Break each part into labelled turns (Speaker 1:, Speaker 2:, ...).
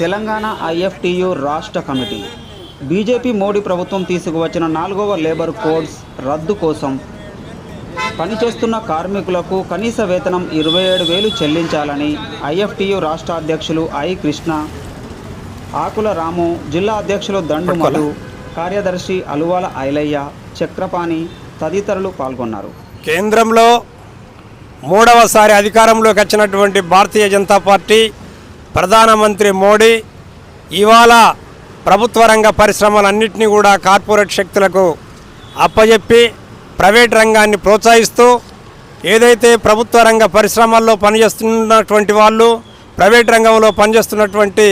Speaker 1: Telangana IFTU రాష్ట్ర committee. BJP Modi ప్రభుత్వం తీసుకువచ్చిన నాలుగవ లేబర్ కోడ్స్ రద్దు కోసం పనిచేస్తున్న కార్మికులకు కనీస వేతనం ఇరవై ఏడు వేలు చెల్లించాలని ఐఎఫ్టియు రాష్ట్ర అధ్యక్షులు ఐ కృష్ణ ఆకుల రాము జిల్లా అధ్యక్షులు దండు మధు కార్యదర్శి అలువాల ఐలయ్య చక్రపాణి తదితరులు పాల్గొన్నారు.
Speaker 2: కేంద్రంలో మూడవసారి అధికారంలోకి వచ్చినటువంటి భారతీయ జనతా పార్టీ ప్రధానమంత్రి మోడీ ఇవాళ ప్రభుత్వ రంగ పరిశ్రమలన్నింటినీ కూడా కార్పొరేట్ శక్తులకు అప్పజెప్పి ప్రైవేట్ రంగాన్ని ప్రోత్సహిస్తూ ఏదైతే ప్రభుత్వ రంగ పరిశ్రమల్లో పనిచేస్తున్నటువంటి వాళ్ళు ప్రైవేట్ రంగంలో పనిచేస్తున్నటువంటి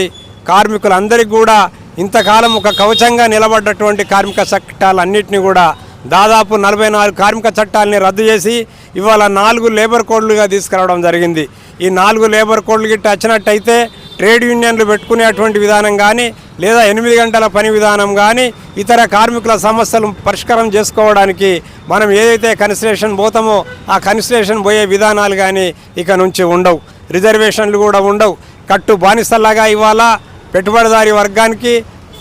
Speaker 2: కార్మికులందరికీ కూడా ఇంతకాలం ఒక కవచంగా నిలబడ్డటువంటి కార్మిక చట్టాలన్నింటినీ కూడా దాదాపు నలభై నాలుగు కార్మిక చట్టాలని రద్దు చేసి ఇవాళ నాలుగు లేబర్ కోడ్లుగా తీసుకురావడం జరిగింది. ఈ నాలుగు లేబర్ కోడ్లు గిట్ట వచ్చినట్టయితే ట్రేడ్ యూనియన్లు పెట్టుకునేటువంటి విధానం కానీ లేదా ఎనిమిది గంటల పని విధానం కానీ ఇతర కార్మికుల సమస్యలు పరిష్కారం చేసుకోవడానికి మనం ఏదైతే కన్సిలేషన్ పోతామో ఆ కన్సిలేషన్ పోయే విధానాలు కానీ ఇక నుంచి ఉండవు. రిజర్వేషన్లు కూడా ఉండవు. కట్టు బానిసల్లాగా ఇవాళ పెట్టుబడిదారి వర్గానికి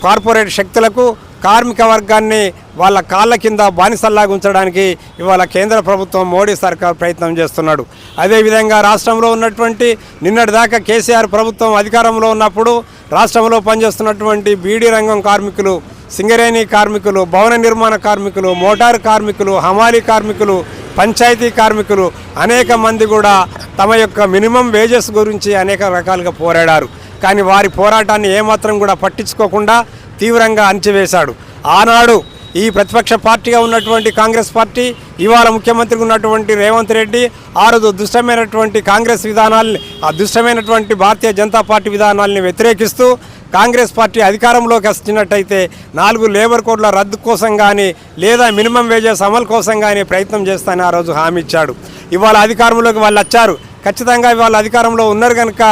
Speaker 2: కార్పొరేట్ శక్తులకు కార్మిక వర్గాన్ని వాళ్ళ కాళ్ళ కింద బానిసల్లాగా ఉంచడానికి ఇవాళ కేంద్ర ప్రభుత్వం మోడీ సర్కార్ ప్రయత్నం చేస్తున్నాడు. అదేవిధంగా రాష్ట్రంలో ఉన్నటువంటి నిన్నటి దాకా కేసీఆర్ ప్రభుత్వం అధికారంలో ఉన్నప్పుడు రాష్ట్రంలో పనిచేస్తున్నటువంటి బీడీ రంగం కార్మికులు సింగరేణి కార్మికులు భవన నిర్మాణ కార్మికులు మోటార్ కార్మికులు హమాలీ కార్మికులు పంచాయతీ కార్మికులు అనేక మంది కూడా తమ యొక్క మినిమం వేజెస్ గురించి అనేక రకాలుగా పోరాడారు. కానీ వారి పోరాటాన్ని ఏమాత్రం కూడా పట్టించుకోకుండా తీవ్రంగా అణచివేశాడు. ఆనాడు ఈ ప్రతిపక్ష పార్టీగా ఉన్నటువంటి కాంగ్రెస్ పార్టీ ఇవాళ ముఖ్యమంత్రిగా ఉన్నటువంటి రేవంత్ రెడ్డి ఆ రోజు దుష్టమైనటువంటి కాంగ్రెస్ విధానాల్ని ఆ దుష్టమైనటువంటి భారతీయ జనతా పార్టీ విధానాల్ని వ్యతిరేకిస్తూ కాంగ్రెస్ పార్టీ అధికారంలోకి వచ్చినట్టయితే నాలుగు లేబర్ కోడ్ల రద్దు కోసం కానీ లేదా మినిమం వేజెస్ అమలు కోసం కానీ ప్రయత్నం చేస్తానని ఆ రోజు హామీ ఇచ్చాడు. ఇవాళ అధికారంలోకి వాళ్ళు వచ్చారు. ఖచ్చితంగా ఇవాళ అధికారంలో ఉన్నారు కనుక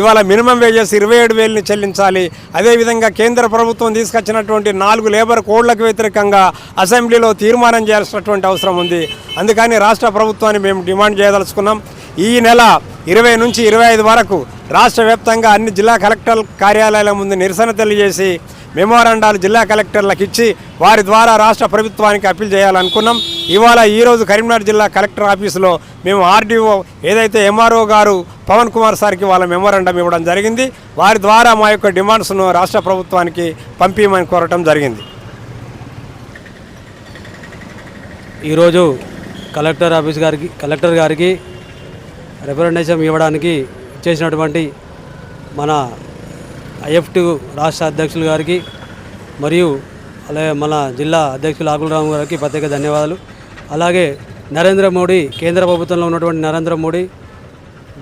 Speaker 2: ఇవాళ మినిమం వేజెస్ ఇరవై ఏడు వేలని చెల్లించాలి. అదేవిధంగా కేంద్ర ప్రభుత్వం తీసుకొచ్చినటువంటి నాలుగు లేబర్ కోడ్లకు వ్యతిరేకంగా అసెంబ్లీలో తీర్మానం చేయాల్సినటువంటి అవసరం ఉంది. అందుకని రాష్ట్ర ప్రభుత్వాన్ని మేము డిమాండ్ చేయదలుచుకున్నాం. ఈ నెల ఇరవై నుంచి ఇరవై ఐదు వరకు రాష్ట్ర వ్యాప్తంగా అన్ని జిల్లా కలెక్టర్ కార్యాలయాల ముందు నిరసన తెలియజేసి మెమోరాండాలు జిల్లా కలెక్టర్లకు ఇచ్చి వారి ద్వారా రాష్ట్ర ప్రభుత్వానికి అప్పీల్ చేయాలనుకున్నాం. ఇవాళ ఈరోజు కరీంనగర్ జిల్లా కలెక్టర్ ఆఫీసులో మేము ఆర్డీఓ ఏదైతే ఎంఆర్ఓ గారు పవన్ కుమార్ సార్కి వాళ్ళ మెమోరాండం ఇవ్వడం జరిగింది. వారి ద్వారా మా యొక్క డిమాండ్స్ను రాష్ట్ర ప్రభుత్వానికి పంపించమని కోరటం జరిగింది.
Speaker 3: ఈరోజు కలెక్టర్ ఆఫీస్ గారికి కలెక్టర్ గారికి రిప్రజెంటేషన్ ఇవ్వడానికి చేసినటువంటి మన ఐఎఫ్టి రాష్ట్ర అధ్యక్షులు గారికి మరియు అలాగే మన జిల్లా అధ్యక్షులు ఆకులరాము గారికి ప్రత్యేక ధన్యవాదాలు. అలాగే నరేంద్ర మోడీ కేంద్ర ప్రభుత్వంలో ఉన్నటువంటి నరేంద్ర మోడీ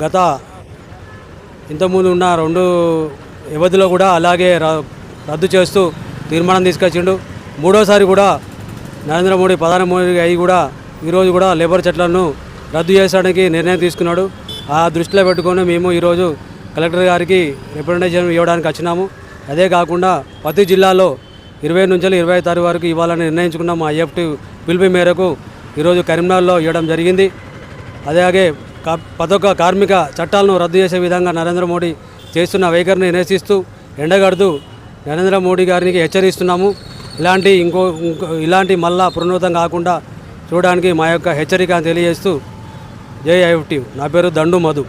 Speaker 3: గత ఇంతకుముందు ఉన్న రెండు వ్యవధిలో కూడా అలాగే ర- రద్దు చేస్తూ తీర్మానం తీసుకొచ్చిండు. మూడోసారి కూడా నరేంద్ర మోడీ ప్రధాని మోడీ అయి కూడా ఈరోజు కూడా లేబర్ చట్టాలను రద్దు చేయడానికి నిర్ణయం తీసుకున్నాడు. ఆ దృష్టిలో పెట్టుకొని మేము ఈరోజు కలెక్టర్ గారికి రిప్రజెంటేషన్ ఇవ్వడానికి వచ్చినాము. అదే కాకుండా ప్రతి జిల్లాలో ఇరవై నుంచి ఇరవై తారీఖు వరకు ఇవ్వాలని నిర్ణయించుకున్నాం. మా ఐఎఫ్టీ పిలుపు మేరకు ఈరోజు కరీంనగర్లో ఇవ్వడం జరిగింది. అలాగే పదొక ఒక్క కార్మిక చట్టాలను రద్దు చేసే విధంగా నరేంద్ర మోడీ చేస్తున్న వైఖరిని నిరసిస్తూ ఎండగడుతూ నరేంద్ర మోడీ గారికి హెచ్చరిస్తున్నాము. ఇలాంటి ఇంకో ఇలాంటి మళ్ళా పునరుతం కాకుండా చూడడానికి మా యొక్క హెచ్చరిక తెలియజేస్తూ జై ఐఎఫ్టీ. నా పేరు దండు మధు.